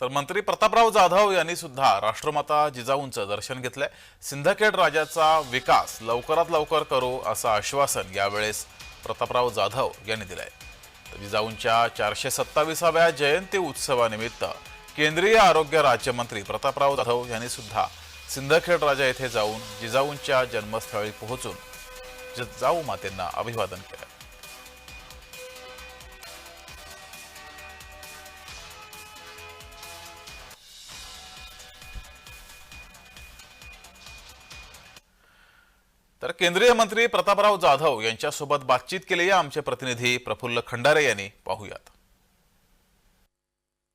तर मंत्री प्रतापराव जाधव यांनी सुद्धा राष्ट्रमाता जिजाऊंचं दर्शन घेतलंय. सिंदखेड राजाचा विकास लवकरात लवकर करू असं आश्वासन यावेळेस प्रतापराव जाधव यांनी दिलंय. जिजाऊंच्या चारशे सत्तावीसाव्या जयंती उत्सवानिमित्त केंद्रीय आरोग्य राज्यमंत्री प्रतापराव जाधव यांनी सुद्धा सिंदखेड राजा येथे जाऊन जिजाऊंच्या जन्मस्थळी पोहोचून जिजाऊ मातेंना अभिवादन केलं. तर केंद्रीय मंत्री प्रतापराव जाधव यांच्यासोबत बातचीत केली आहे आमचे प्रतिनिधी प्रफुल्ल खंडारे यांनी पाहूयात.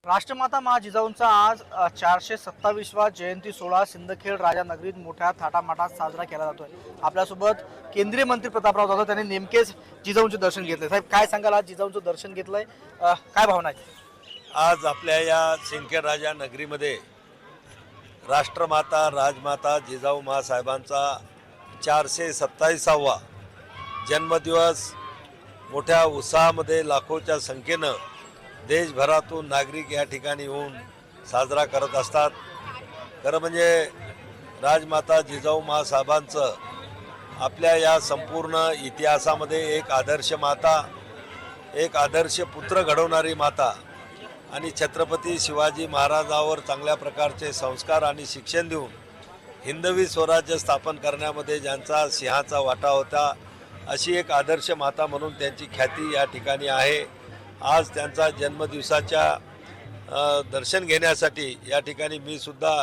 राष्ट्रमाता मा जिजाऊंचा आज चारशे सत्तावीसवा जयंती सोहळा सिंदखेड राजानगरीत मोठ्या थाटामाटात साजरा केला जातोय. आपल्यासोबत केंद्रीय मंत्री प्रतापराव जाधव त्यांनी नेमकेच जिजाऊंचे दर्शन घेतले. साहेब काय सांगाल? आज जिजाऊंचं दर्शन घेतलंय. अ, काय भावना आहे आज आपल्या या सिंदखेड राजा नगरीमध्ये राष्ट्रमाता राजमाता जिजाऊ मासाहेबांचा चारशे सत्तावीसावा जन्मदिवस मोठ्या उत्साहामध्ये लाखोच्या संख्येनं देशभरातून नागरिक या ठिकाणी येऊन साजरा करत असतात. खरं म्हणजे राजमाता जिजाऊ मासाहेबांचं आपल्या या संपूर्ण इतिहासामध्ये एक आदर्श माता एक आदर्श पुत्र घडवणारी माता आणि छत्रपती शिवाजी महाराजावर चांगल्या प्रकारचे संस्कार आणि शिक्षण देऊन हिंदवी स्वराज्य स्थापन करण्यामध्ये ज्यांचा सिंहाचा वाटा होता अशी एक आदर्श माता म्हणून त्यांची ख्याती या ठिकाणी आहे. आज त्यांचा जन्मदिवसाच्या दर्शन घेण्यासाठी या ठिकाणी मी सुद्धा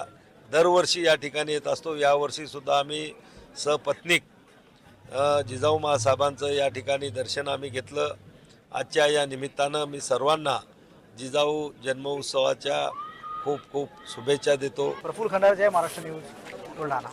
दरवर्षी या ठिकाणी येत असतो. यावर्षीसुद्धा आम्ही सपत्नीक जिजाऊ मासाहेबांचं या ठिकाणी दर्शन आम्ही घेतलं. आजच्या या निमित्तानं मी सर्वांना जिजाऊ जन्मोत्सवाच्या खूप खूप शुभेच्छा देतो. प्रफुल खंडारे जय महाराष्ट्र न्यूज. बुलढाणा